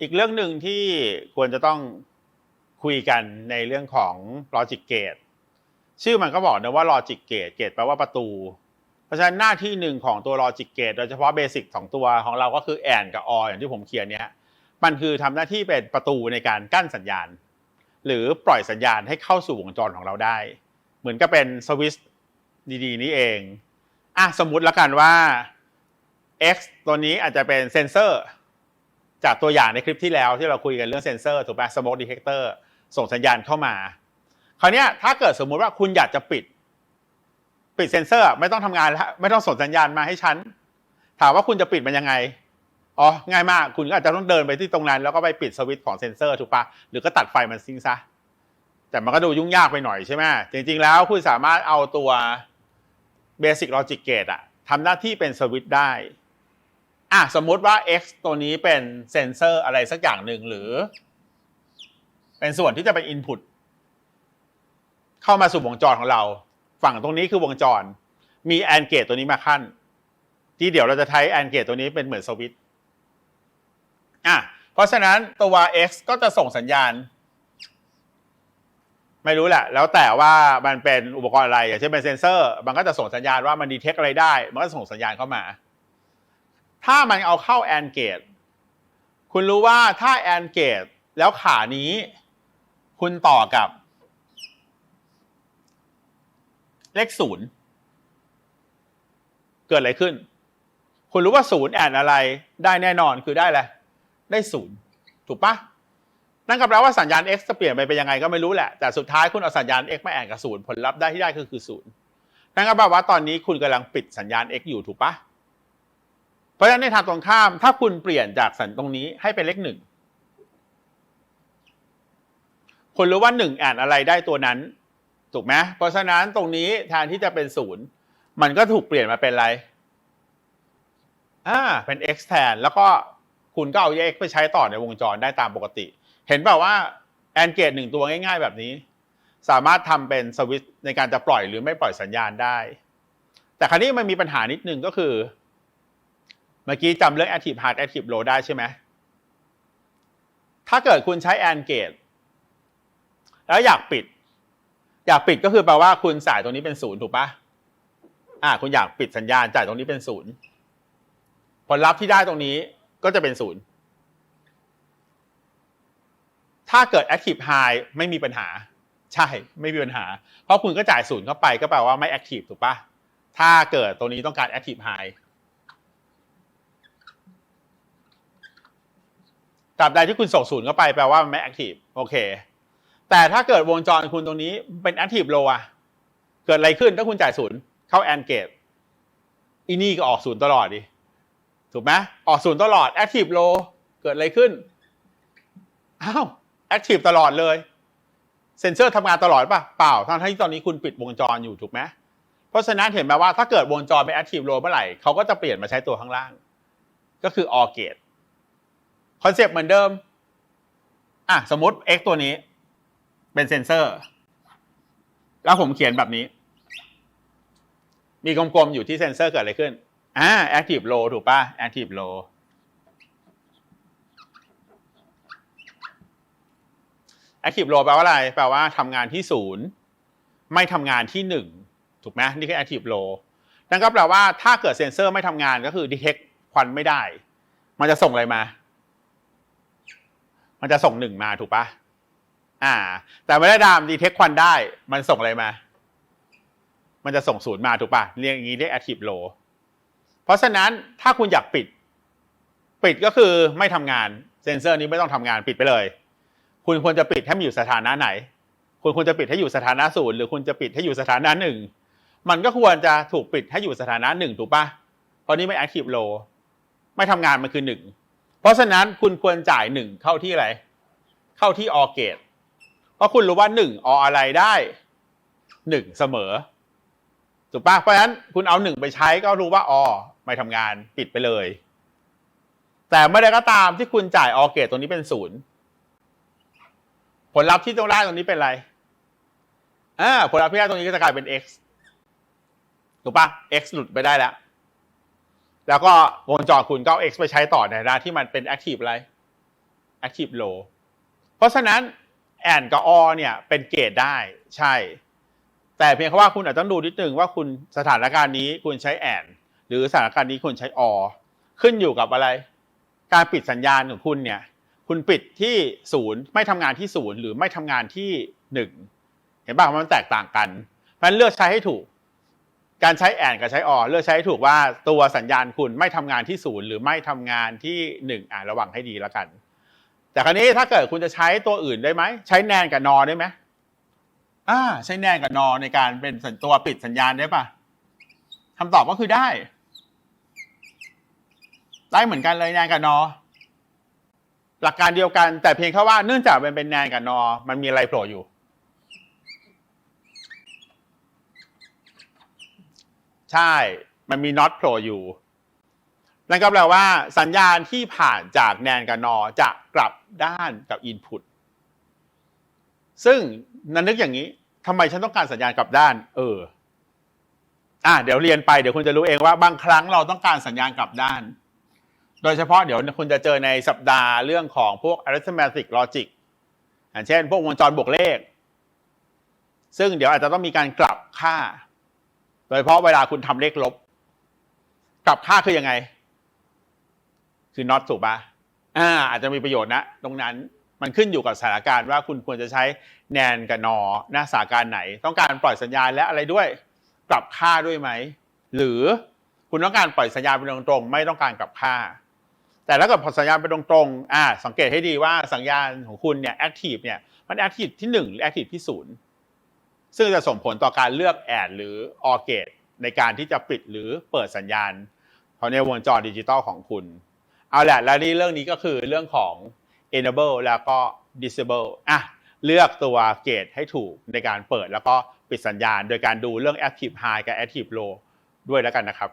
อีกเรื่องหนึ่งที่ควรจะต้องคุยกันในเรื่องของ logic gate ชื่อมันก็บอกนะว่า logic gate gate แปลว่าประตู เพราะฉะนั้นหน้าที่หนึ่งของตัว logic gate โดยเฉพาะเบสิกสองตัวของเราก็คือ and กับ or อย่างที่ผมเขียนเนี้ยมันคือทำหน้าที่เป็นประตูในการกั้นสัญญาณ หรือปล่อยสัญญาณให้เข้าสู่วงจรของเราได้ เหมือนกับเป็นสวิตช์ดีๆ นี่เองอะสมมุติแล้วกันว่า X ตัวนี้อาจจะเป็นเซนเซอร์ จากตัวอย่างในคลิปที่แล้วที่เราคุยกันเรื่องเซนเซอร์ถูกไหม smoke detector ส่งสัญญาณเข้ามา คราวนี้ถ้าเกิดสมมุติว่าคุณอยากจะปิด ปิดเซนเซอร์ไม่ต้องทำงานแล้วไม่ต้องส่งสัญญาณมาให้ฉัน ถามว่าคุณจะปิดมันยังไงอ๋อง่ายมากคุณก็อาจจะต้องเดินไปที่ตรงนั้น แล้วก็ไปปิดสวิตช์ของเซนเซอร์ถูกปะหรือก็ตัดไฟมันซิงซะแต่มันก็ดูยุ่งยากไปหน่อยใช่ไหมจริง ๆ แล้วคุณสามารถเอาตัว Basic Logic Gate อะทำหน้าที่เป็นสวิตช์ได้ อะสมมุติว่า X ตัวนี้เป็นเซนเซอร์อะไรสักอย่างหนึ่งหรือ เป็นส่วนที่จะเป็น Input เข้ามาสู่วงจรของเรา ฝั่งตรงนี้คือวงจร มี AND Gate ตัวนี้มาขั้น ที่เดี๋ยวเราจะใช้ AND Gate ตัวนี้เป็นเหมือนสวิตช์อะเพราะฉะนั้นตัว X ก็จะส่งสัญญาณ ไม่รู้แหละ แล้วแต่ว่ามันเป็นอุปกรณ์อะไรอย่างเช่นเป็นเซนเซอร์ มันก็จะส่งสัญญาณว่ามันดีเทคอะไรได้ มันก็ส่งสัญญาณเข้ามา ถ้ามันเอาเข้า AND gate คุณรู้ว่าถ้า AND gate แล้วขานี้ คุณต่อกับ เลขศูนย์เกิดอะไรขึ้น คุณรู้ว่าศูนย์แอนอะไรได้แน่นอนคือได้แหละไรได้ศูนย์ถูกปะนั่นก็แปลว่าสัญญาณ x จะเปลี่ยนไปเป็นยังไงก็ไม่รู้แหละ แต่สุดท้ายคุณเอาสัญญาณ x มาแอนกับศูนย์ผลลัพธ์ได้ที่ได้ก็คือศูนย์นั่นก็แปลว่าตอนนี้คุณกำลังปิดสัญญาณ x อยู่ถูกปะ เพราะฉะนั้นในทางตรงข้าม ถ้าคุณเปลี่ยนจากสัญตรงนี้ให้เป็นเลขหนึ่งคุณรู้ว่าหนึ่งแอนอะไรได้ตัวนั้น ถูกไหมเพราะฉะนั้นตรงนี้แทนที่จะเป็นศูนย์มันก็ถูกเปลี่ยนมาเป็นอะไรอ่าเป็น x แทนแล้วก็คุณก็เอา x ไปใช้ต่อในวงจรได้ตามปกติ เห็นเปล่าว่าแอนเกตหนึ่งตัวง่าย ๆ แบบนี้ สามารถทำเป็นสวิตช์ในการจะปล่อยหรือไม่ปล่อยสัญญาณได้ แต่คราวนี้มันมีปัญหานิดนึงก็คือ มื่อกี้จำเรื่อง active hard active low ได้ใช่ไหม ถ้าเกิดคุณใช้ AND gate แล้วอยากปิด อยากปิดก็คือแปลว่าคุณสายตรงนี้เป็นศูนย์ถูกปะอ่า คุณอยากปิดสัญญาณจ่ายตรงนี้เป็นศูนย์ผลลัพธ์ที่ได้ตรงนี้ก็จะเป็นศูนย์ถ้าเกิด active high ไม่มีปัญหา ใช่ ไม่มีปัญหา เพราะคุณก็จ่ายศูนย์เข้าไปก็แปลว่าไม่ active ถูกปะถ้าเกิดตรงนี้ต้องการ active high ตราบใดที่คุณส่งศูนย์เข้าไปแปลว่ามันไม่ active โอเค แต่ถ้าเกิดวงจรคุณตรงนี้เป็น active low อะเกิดอะไรขึ้นถ้าคุณจ่ายศูนย์เข้า AND gate อีนี่ก็ออกศูนย์ตลอดดิถูกไหมออกศูนย์ตลอด active low เกิดอะไรขึ้นอ้าว active ตลอดเลยเซนเซอร์ทำงานตลอดป่ะเปล่าทั้งที่ตอนนี้คุณปิดวงจรอยู่ถูกไหมเพราะฉะนั้นเห็นไหมว่าถ้าเกิดวงจรเป็น active low เมื่อไหร่เขาก็จะเปลี่ยนมาใช้ตัวข้างล่าง ก็คือ or gate คอนเซปต์เหมือนเดิม อะสมมติ x ตัวนี้ เป็นเซนเซอร์ แล้วผมเขียนแบบนี้ มีกลมๆอยู่ที่เซนเซอร์เกิดอะไรขึ้น อ่า active low ถูกป่ะ active low active low แปลว่าอะไร แปลว่าทำงานที่ศูนย์ไม่ทำงานที่หนึ่งถูกไหมนี่คือ active low นั่นก็แปลว่าถ้าเกิดเซนเซอร์ไม่ทำงานก็คือ detect ควันไม่ได้ มันจะส่งอะไรมา มันจะส่งหนึ่งมาถูกปะอ่า แต่ไม่ได้ดามดีเทคควันได้ มันส่งอะไรมา มันจะส่งศูนย์มาถูกปะเรียกอย่างนี้เรียก active low เพราะฉะนั้นถ้าคุณอยากปิด ปิดก็คือไม่ทำงานเซนเซอร์นี้ไม่ต้องทำงานปิดไปเลย คุณควรจะปิดให้มันอยู่สถานะไหน คุณควรจะปิดให้อยู่สถานะศูนย์หรือคุณจะปิดให้อยู่สถานะหนึ่งมันก็ควรจะถูกปิดให้อยู่สถานะหนึ่งถูกปะเพราะนี่ไม่ active low ไม่ทำงานมันคือหนึ่ง เพราะฉะนั้นคุณควรจ่ายหนึ่งเข้าที่อะไร เข้าที่ออเกตเพราะคุณรู้ว่าหนึ่งออะไรได้หนึ่งเสมอถูกปะเพราะฉะนั้นคุณเอาหนึ่งไปใช้ก็รู้ว่าอไม่ทำงานปิดไปเลย แต่เมื่อใดก็ตามที่คุณจ่ายออเกตตรงนี้เป็นศูนย์ผลลัพธ์ที่ต้องได้ตรงนี้เป็นอะไรอ่าผลลัพธ์ที่ได้ตรงนี้ก็จะกลายเป็น x ถูกปะ x หลุดไปได้แล้ว แล้วก็วงจรคุณก็เอา x ไปใช้ต่อในฐานะที่มันเป็น active อะไร active low เพราะฉะนั้น and กับ or เนี่ยเป็นเกตได้ใช่ แต่เพียงแค่ว่าคุณอาจจะต้องดูนิดนึงว่าคุณสถานการณ์นี้คุณใช้ and หรือสถานการณ์นี้คุณใช้ or ขึ้นอยู่กับอะไร การปิดสัญญาณของคุณเนี่ย คุณปิดที่ศูนย์ไม่ทำงานที่ศูนย์หรือไม่ทำงานที่หนึ่งเห็นป่ะมันแตกต่างกันเพราะนั้นเลือกใช้ให้ถูก การใช้แอนกับใช้ออเลือกใช้ถูกว่าตัวสัญญาณคุณไม่ทำงานที่ศูนย์หรือไม่ทำงานที่หนึ่งอ่าระวังให้ดีแล้วกัน แต่คราวนี้ถ้าเกิดคุณจะใช้ตัวอื่นได้ไหมใช้แนนกับนอได้ไหมอ่าใช้แนนกับนอในการเป็นสัญตัวปิดสัญญาณได้ปะคำตอบก็คือได้ ได้เหมือนกันเลยแนนกับนอ หลักการเดียวกันแต่เพียงแค่ว่าเนื่องจากมันเป็นแนนกับนอ มันมีอะไรโผล่อยู่ ใช่ มันมีน็อตโผล่อยู่ นั่นก็แปลว่าสัญญาณที่ผ่านจากแนนกับนอจะกลับด้านกับอินพุตซึ่งนันนึกอย่างนี้ทำไมฉันต้องการสัญญาณกลับด้าน เออ อะเดี๋ยวเรียนไปเดี๋ยวคุณจะรู้เองว่าบางครั้งเราต้องการสัญญาณกลับด้าน โดยเฉพาะเดี๋ยวคุณจะเจอในสัปดาห์เรื่องของพวก arithmetic logic อย่างเช่น พวกวงจรบวกเลข ซึ่งเดี๋ยวอาจจะต้องมีการกลับค่า โดยเฉพาะเวลาคุณทำเลขลบ กลับค่าคือยังไง คือ not ถูกปะอ่า อาจจะมีประโยชน์นะ ตรงนั้นมันขึ้นอยู่กับสถานการณ์ว่าคุณควรจะใช้แนนกับนอหน้าสถานการณ์ไหน ต้องการปล่อยสัญญาณและอะไรด้วย กลับค่าด้วยไหม หรือคุณต้องการปล่อยสัญญาณเป็นตรงๆไม่ต้องการกลับค่า แต่ถ้าเกิดพอสัญญาณเป็นตรงๆอ่า สังเกตให้ดีว่าสัญญาณของคุณเนี่ย active เนี่ยมัน active ที่หนึ่งหรือ active ที่ศูนย์ ซึ่งจะส่งผลต่อการเลือกแอดหรือออเกตในการที่จะปิดหรือเปิดสัญญาณเพราะในวงจรดิจิตอลของคุณ เอาแหละแล้วนี่เรื่องนี้ก็คือเรื่องของ enable แล้วก็ disable อะเลือกตัวเกตให้ถูกในการเปิดแล้วก็ปิดสัญญาณ โดยการดูเรื่อง active high กับ active low ด้วยแล้วกันนะครับ